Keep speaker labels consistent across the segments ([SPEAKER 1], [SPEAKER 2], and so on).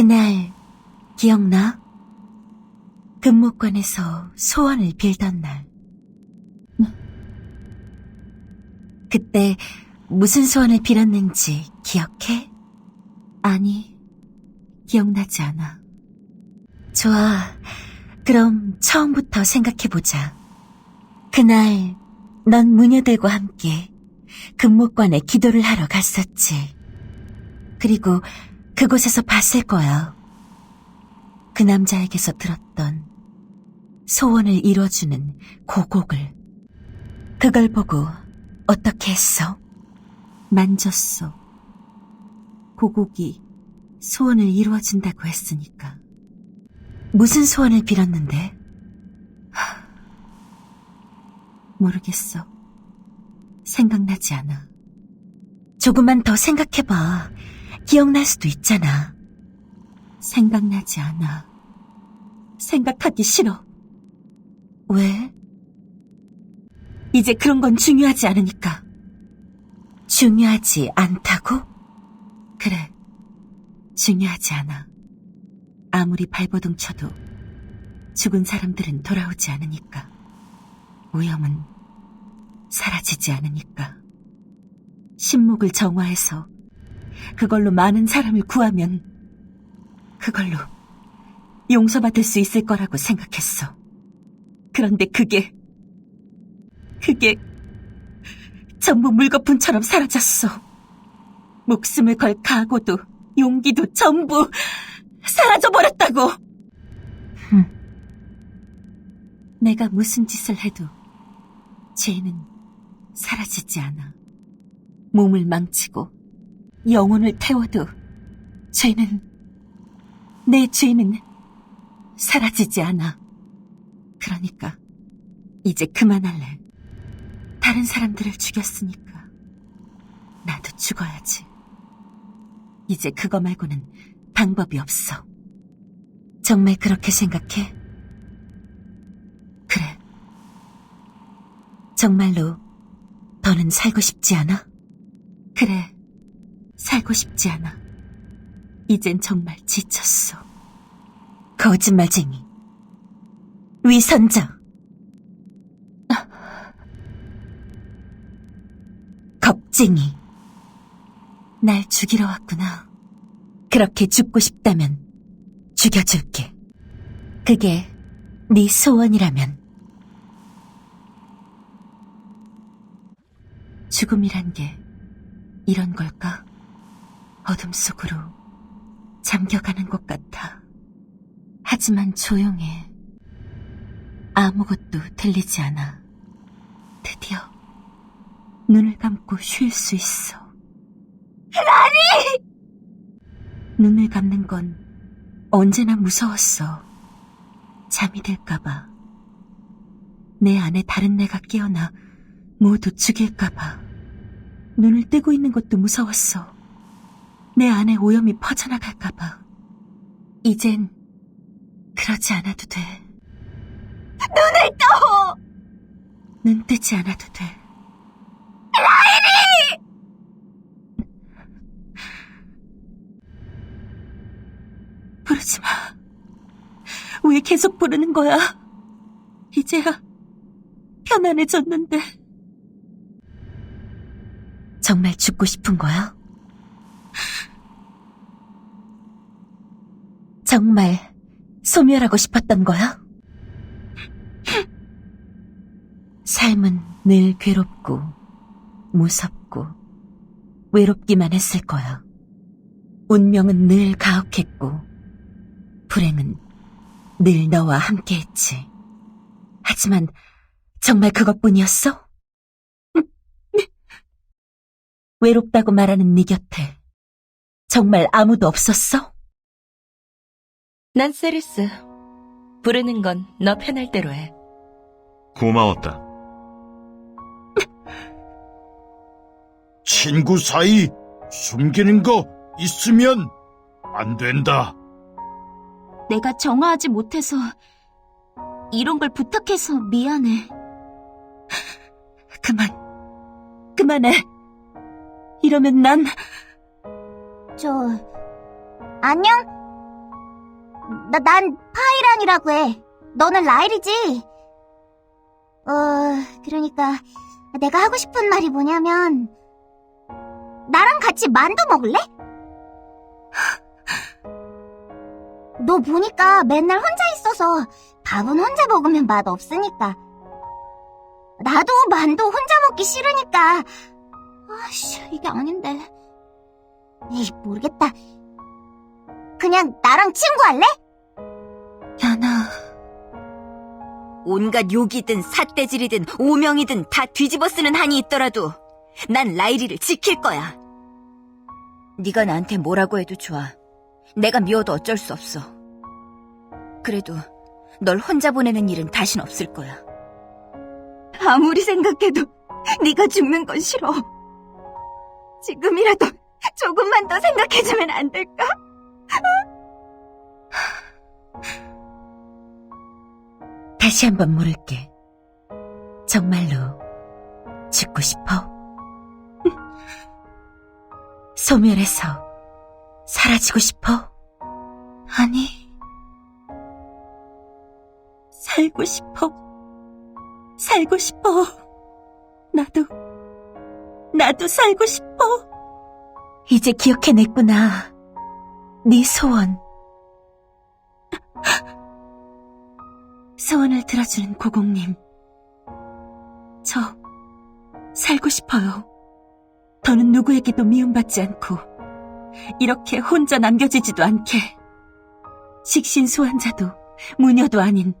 [SPEAKER 1] 그날 기억나? 금목관에서 소원을 빌던 날. 그때 무슨 소원을 빌었는지 기억해? 아니, 기억나지 않아. 좋아. 그럼 처음부터 생각해보자. 그날 넌 무녀들과 함께 금목관에 기도를 하러 갔었지. 그리고 그곳에서 봤을 거야. 그 남자에게서 들었던 소원을 이뤄주는 고곡을. 그걸 보고 어떻게 했어? 만졌어. 고곡이 소원을 이루어준다고 했으니까. 무슨 소원을 빌었는데? 하, 모르겠어. 생각나지 않아. 조금만 더 생각해봐. 기억날 수도 있잖아. 생각나지 않아. 생각하기 싫어. 왜? 이제 그런 건 중요하지 않으니까. 중요하지 않다고? 그래. 중요하지 않아. 아무리 발버둥 쳐도 죽은 사람들은 돌아오지 않으니까. 오염은 사라지지 않으니까. 신목을 정화해서 그걸로 많은 사람을 구하면 그걸로 용서받을 수 있을 거라고 생각했어. 그런데 그게, 그게 전부 물거품처럼 사라졌어. 목숨을 걸 각오도 용기도 전부 사라져버렸다고! 내가 무슨 짓을 해도 죄는 사라지지 않아. 몸을 망치고 영혼을 태워도 죄는, 내 죄는 사라지지 않아. 그러니까 이제 그만할래. 다른 사람들을 죽였으니까 나도 죽어야지. 이제 그거 말고는 방법이 없어. 정말 그렇게 생각해? 그래. 정말로 더는 살고 싶지 않아? 그래. 살고 싶지 않아. 이젠 정말 지쳤어. 거짓말쟁이. 위선자. 겁쟁이. 날 죽이러 왔구나. 그렇게 죽고 싶다면 죽여줄게. 그게 네 소원이라면. 죽음이란 게 이런 걸까? 어둠 속으로 잠겨가는 것 같아. 하지만 조용해. 아무것도 들리지 않아. 드디어 눈을 감고 쉴 수 있어. 라니! 눈을 감는 건 언제나 무서웠어. 잠이 들까봐. 내 안에 다른 내가 깨어나 모두 죽일까봐. 눈을 뜨고 있는 것도 무서웠어. 내 안에 오염이 퍼져나갈까봐. 이젠 그러지 않아도 돼. 눈을 떠! 눈 뜨지 않아도 돼. 라이리! 부르지 마. 왜 계속 부르는 거야? 이제야 편안해졌는데. 정말 죽고 싶은 거야? 정말 소멸하고 싶었던 거야? 삶은 늘 괴롭고 무섭고 외롭기만 했을 거야. 운명은 늘 가혹했고 불행은 늘 너와 함께했지. 하지만 정말 그것뿐이었어? 외롭다고 말하는 네 곁에 정말 아무도 없었어?
[SPEAKER 2] 난 세리스. 부르는 건 너 편할 대로 해.
[SPEAKER 3] 고마웠다.
[SPEAKER 4] 친구 사이 숨기는 거 있으면 안 된다.
[SPEAKER 1] 내가 정화하지 못해서 이런 걸 부탁해서 미안해. 그만, 그만해. 이러면 난
[SPEAKER 5] 저, 안녕? 나, 난 파이란이라고 해. 너는 라일이지? 어, 그러니까 내가 하고 싶은 말이 뭐냐면 나랑 같이 만두 먹을래? 너 보니까 맨날 혼자 있어서 밥은 혼자 먹으면 맛 없으니까. 나도 만두 혼자 먹기 싫으니까. 아씨, 이게 아닌데. 에이, 모르겠다. 그냥 나랑 친구할래?
[SPEAKER 1] 야나,
[SPEAKER 6] 온갖 욕이든 삿대질이든 오명이든 다 뒤집어 쓰는 한이 있더라도 난 라이리를 지킬 거야. 네가 나한테 뭐라고 해도 좋아. 내가 미워도 어쩔 수 없어. 그래도 널 혼자 보내는 일은 다신 없을 거야. 아무리 생각해도 네가 죽는 건 싫어. 지금이라도 조금만 더 생각해주면 안 될까?
[SPEAKER 1] 다시 한번 물을게. 정말로 죽고 싶어? 소멸해서 사라지고 싶어? 아니, 살고 싶어. 살고 싶어. 나도, 나도 살고 싶어. 이제 기억해냈구나. 네 소원. 소원을 들어주는 고공님. 저, 살고 싶어요. 더는 누구에게도 미움받지 않고, 이렇게 혼자 남겨지지도 않게, 식신소환자도, 무녀도 아닌,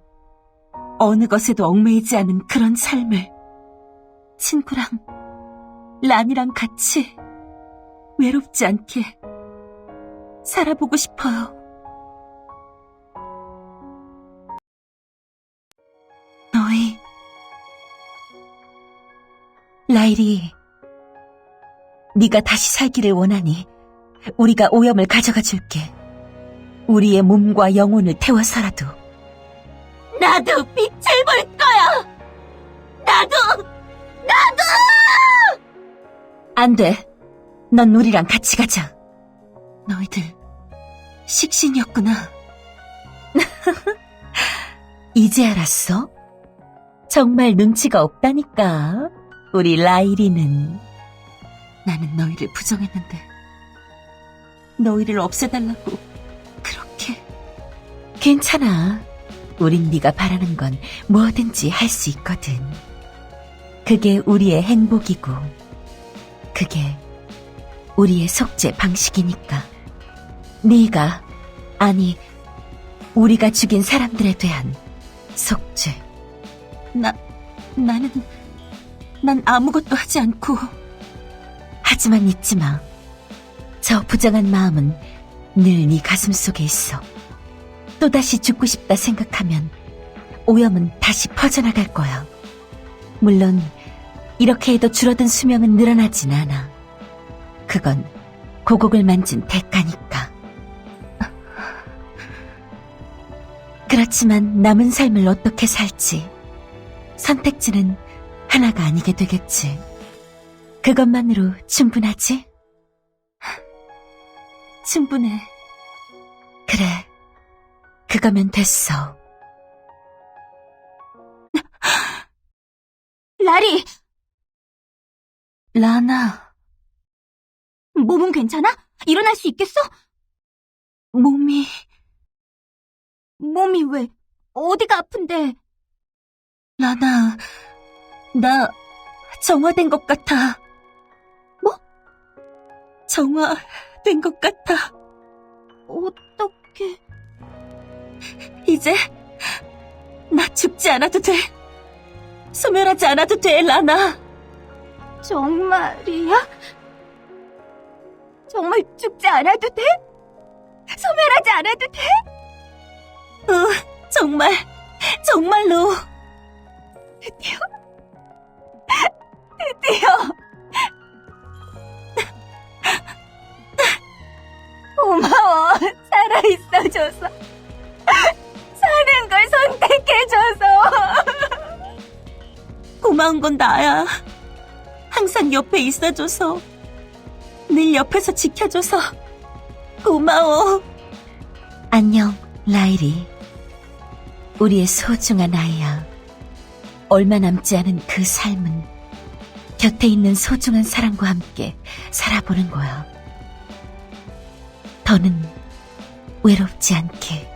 [SPEAKER 1] 어느 것에도 얽매이지 않은 그런 삶을, 친구랑, 란이랑 같이, 외롭지 않게, 살아보고 싶어요. 너희 라일이 네가 다시 살기를 원하니 우리가 오염을 가져가 줄게. 우리의 몸과 영혼을 태워서라도 나도 빛을 볼 거야. 나도 나도 안 돼. 넌 우리랑 같이 가자. 너희들 식신이었구나. 이제 알았어? 정말 눈치가 없다니까. 우리 라이리는. 나는 너희를 부정했는데. 너희를 없애달라고 그렇게. 괜찮아. 우린 네가 바라는 건 뭐든지 할 수 있거든. 그게 우리의 행복이고, 그게 우리의 속죄 방식이니까. 네가, 아니, 우리가 죽인 사람들에 대한 속죄. 나, 나는, 난 아무것도 하지 않고. 하지만 잊지 마. 저 부정한 마음은 늘 네 가슴 속에 있어. 또다시 죽고 싶다 생각하면 오염은 다시 퍼져나갈 거야. 물론, 이렇게 해도 줄어든 수명은 늘어나진 않아. 그건 고국을 만진 대가니까. 그렇지만 남은 삶을 어떻게 살지. 선택지는 하나가 아니게 되겠지. 그것만으로 충분하지? 충분해. 그래. 그거면 됐어.
[SPEAKER 5] 라리,
[SPEAKER 1] 라나,
[SPEAKER 5] 몸은 괜찮아? 일어날 수 있겠어?
[SPEAKER 1] 몸이,
[SPEAKER 5] 몸이 왜? 어디가 아픈데?
[SPEAKER 1] 라나, 나 정화된 것 같아.
[SPEAKER 5] 뭐?
[SPEAKER 1] 정화된 것 같아.
[SPEAKER 5] 어떻게?
[SPEAKER 1] 이제 나 죽지 않아도 돼. 소멸하지 않아도 돼, 라나.
[SPEAKER 5] 정말이야? 정말 죽지 않아도 돼? 소멸하지 않아도 돼?
[SPEAKER 1] 어, 정말, 정말로.
[SPEAKER 5] 드디어, 드디어. 고마워, 살아있어줘서. 사는 걸 선택해줘서.
[SPEAKER 1] 고마운 건 나야. 항상 옆에 있어줘서. 늘 옆에서 지켜줘서. 고마워. 안녕. 라일이, 우리의 소중한 아이야. 얼마 남지 않은 그 삶은 곁에 있는 소중한 사람과 함께 살아보는 거야. 더는 외롭지 않게.